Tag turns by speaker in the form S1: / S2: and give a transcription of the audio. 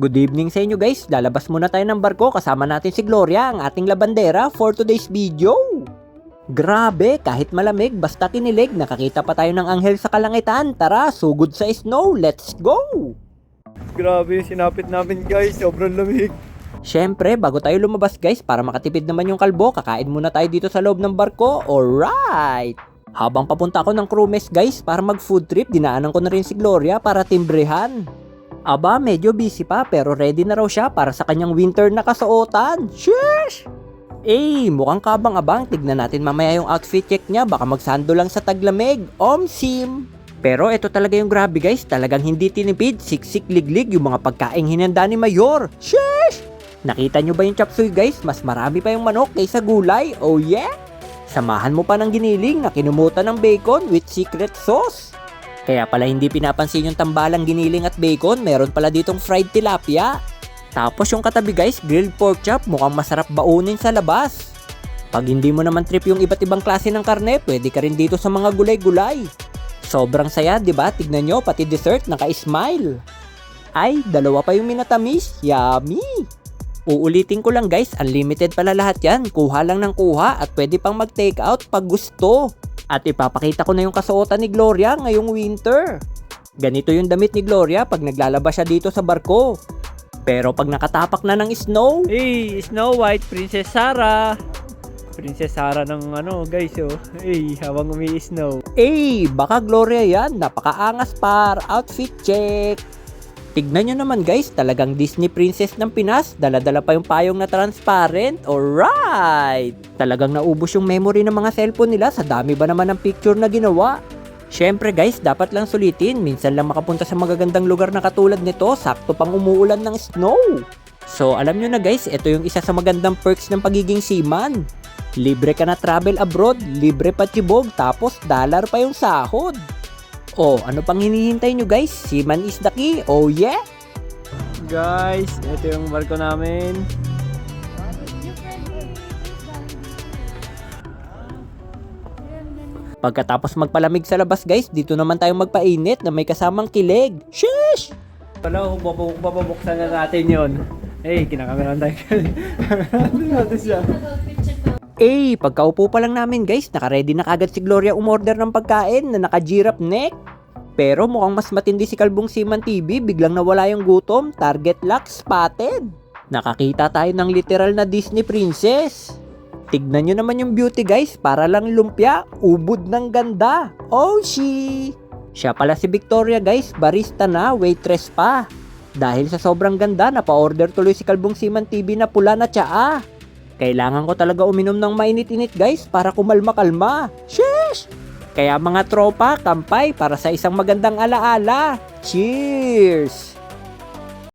S1: Good evening sa inyo guys. Lalabas muna tayo ng barko kasama natin si Gloria, ang ating labandera for today's video. Grabe, kahit malamig, basta kinilig, nakakita pa tayo ng anghel sa kalangitan. Tara, sugod sa snow, let's go!
S2: Grabe, sinapit namin guys. Sobrang lamig.
S1: Syempre, bago tayo lumabas guys, para makatipid naman yung kalbo, kakain muna tayo dito sa loob ng barko. Alright! Habang papunta ako ng crew mess guys, para mag food trip, dinaanan ko na rin si Gloria para timbrehan. Aba, medyo busy pa pero ready na raw siya para sa kanyang winter na kasuotan. Sheesh! Eh, mukhang kabang-abang. Tignan natin mamaya yung outfit check niya. Baka magsando lang sa taglamig. Omsim! Pero ito talaga yung grabe guys. Talagang hindi tinipid. Siksik liglig yung mga pagkaing hinanda ni Mayor. Sheesh! Nakita nyo ba yung chop suey guys? Mas marami pa yung manok kaysa gulay. Oh yeah! Samahan mo pa ng giniling na kinumutan ng bacon with secret sauce. Kaya pala hindi pinapansin yung tambalang giniling at bacon, meron pala ditong fried tilapia. Tapos yung katabi guys, grilled pork chop, mukhang masarap baunin sa labas. Pag hindi mo naman trip yung iba't ibang klase ng karne, pwede ka rin dito sa mga gulay-gulay. Sobrang saya, di ba? Tignan nyo, pati dessert naka-smile. Ay, dalawa pa yung minatamis. Yummy! Uulitin ko lang guys, unlimited pala lahat yan. Kuha lang ng kuha at pwede pang mag-take out pag gusto. At ipapakita ko na yung kasuotan ni Gloria ngayong winter. Ganito yung damit ni Gloria pag naglalabas siya dito sa barko. Pero pag nakatapak na ng snow,
S2: Hey, Snow White, Princess Sarah. Princess Sarah ng ano guys oh. Hey, habang umi-snow.
S1: eh, baka Gloria yan. Napakaangas par. Outfit check. Tignan nyo naman guys, talagang Disney princess ng Pinas. Dala-dala pa yung payong na transparent. Alright! Talagang naubos yung memory ng mga cellphone nila sa dami ba naman ng picture na ginawa. Syempre guys, dapat lang sulitin. Minsan lang makapunta sa magagandang lugar na katulad nito, sakto pang umuulan ng snow. So alam nyo na guys, ito yung isa sa magandang perks ng pagiging seaman. Libre ka na travel abroad, libre pa tibog, tapos dollar pa yung sahod. Oh, ano pang hinihintay nyo guys? Seaman is the key. Oh yeah!
S2: Guys, ito yung barko namin.
S1: Pagkatapos magpalamig sa labas guys, dito naman tayo magpainit na may kasamang kilig. Sheesh!
S2: Wala, bababuksan na natin yon. Hey, kinakameran tayo. natin siya.
S1: Eh, pagkaupo pa lang namin guys, nakaredy na kagad si Gloria umorder ng pagkain na naka-giraffe neck. Pero mukhang mas matindi si Kalbong Siman TV, biglang nawala yung gutom, target lock spotted. Nakakita tayo ng literal na Disney princess. Tignan nyo naman yung beauty guys, para lang lumpia, ubod ng ganda. Oh, she! Siya pala si Victoria guys, barista na, waitress pa. Dahil sa sobrang ganda, napa-order tuloy si Kalbong Siman TV na pula na tsaa. Kailangan ko talaga uminom ng mainit-init guys para kumalma-kalma. Sheesh! Kaya mga tropa, kampay para sa isang magandang alaala. Cheers!